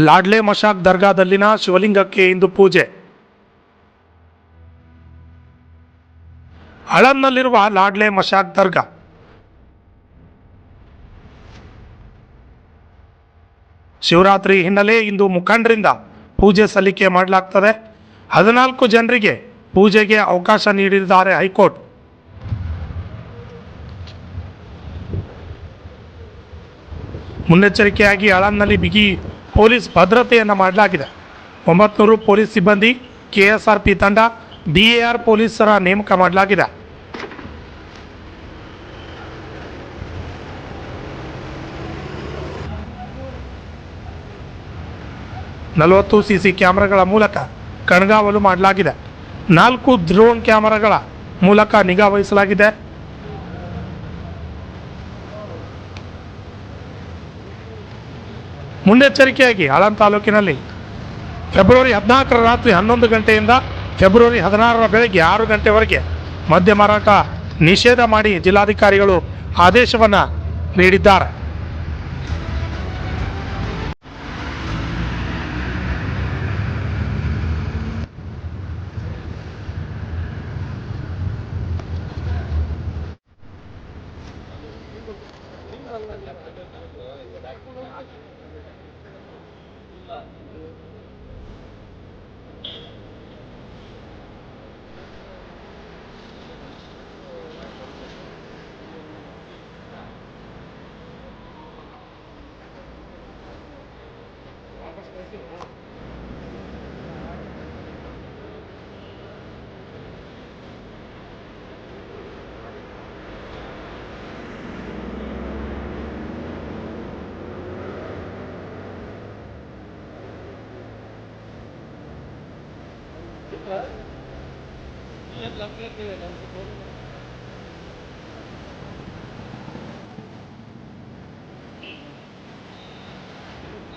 ಲಾಡ್ಲೆ ಮಶಾಕ್ ದರ್ಗಾದಲ್ಲಿನ ಶಿವಲಿಂಗಕ್ಕೆ ಇಂದು ಪೂಜೆ. ಅಳನ್ನಲ್ಲಿರುವ ಲಾಡ್ಲೆ ಮಶಾಕ್ ದರ್ಗಾ. ಶಿವರಾತ್ರಿ ಹಿನ್ನೆಲೆ ಇಂದು ಮುಖಂಡರಿಂದ ಪೂಜೆ ಸಲ್ಲಿಕೆ ಮಾಡಲಾಗ್ತದೆ. ಹದಿನಾಲ್ಕು ಜನರಿಗೆ ಪೂಜೆಗೆ ಅವಕಾಶ ನೀಡಿದ್ದಾರೆ ಹೈಕೋರ್ಟ್. ಮುನ್ನೆಚ್ಚರಿಕೆಯಾಗಿ ಅಳನ್ನಲ್ಲಿ ಬಿಗಿ ಪೊಲೀಸ್ ಭದ್ರತೆಯನ್ನು ಮಾಡಲಾಗಿದೆ. ಒಂಬತ್ತು ಪೊಲೀಸ್ ಸಿಬ್ಬಂದಿ, ಕೆಎಸ್ಆರ್ಪಿ ತಂಡ ಬಿಎಆರ್ ಪೊಲೀಸರ ನೇಮಕ ಮಾಡಲಾಗಿದೆ. ನಲವತ್ತು ಸಿ ಸಿ ಕ್ಯಾಮ್ರಾಗಳ ಮೂಲಕ ಕಣ್ಗಾವಲು ಮಾಡಲಾಗಿದೆ. ನಾಲ್ಕು ಡ್ರೋನ್ ಕ್ಯಾಮರಾಗಳ ಮೂಲಕ ನಿಗಾ ವಹಿಸಲಾಗಿದೆ. ಮುನ್ನೆಚ್ಚರಿಕೆಯಾಗಿ ಆಳಂದ ತಾಲೂಕಿನಲ್ಲಿ ಫೆಬ್ರವರಿ ಹದಿನಾಲ್ಕರ ರಾತ್ರಿ ಹನ್ನೊಂದು ಗಂಟೆಯಿಂದ ಫೆಬ್ರವರಿ ಹದಿನಾರರ ಬೆಳಗ್ಗೆ ಆರು ಗಂಟೆವರೆಗೆ ಮದ್ಯ ಮಾರಾಟ ನಿಷೇಧ ಮಾಡಿ ಜಿಲ್ಲಾಧಿಕಾರಿಗಳು ಆದೇಶವನ್ನು ನೀಡಿದ್ದಾರೆ. 了。लगते थे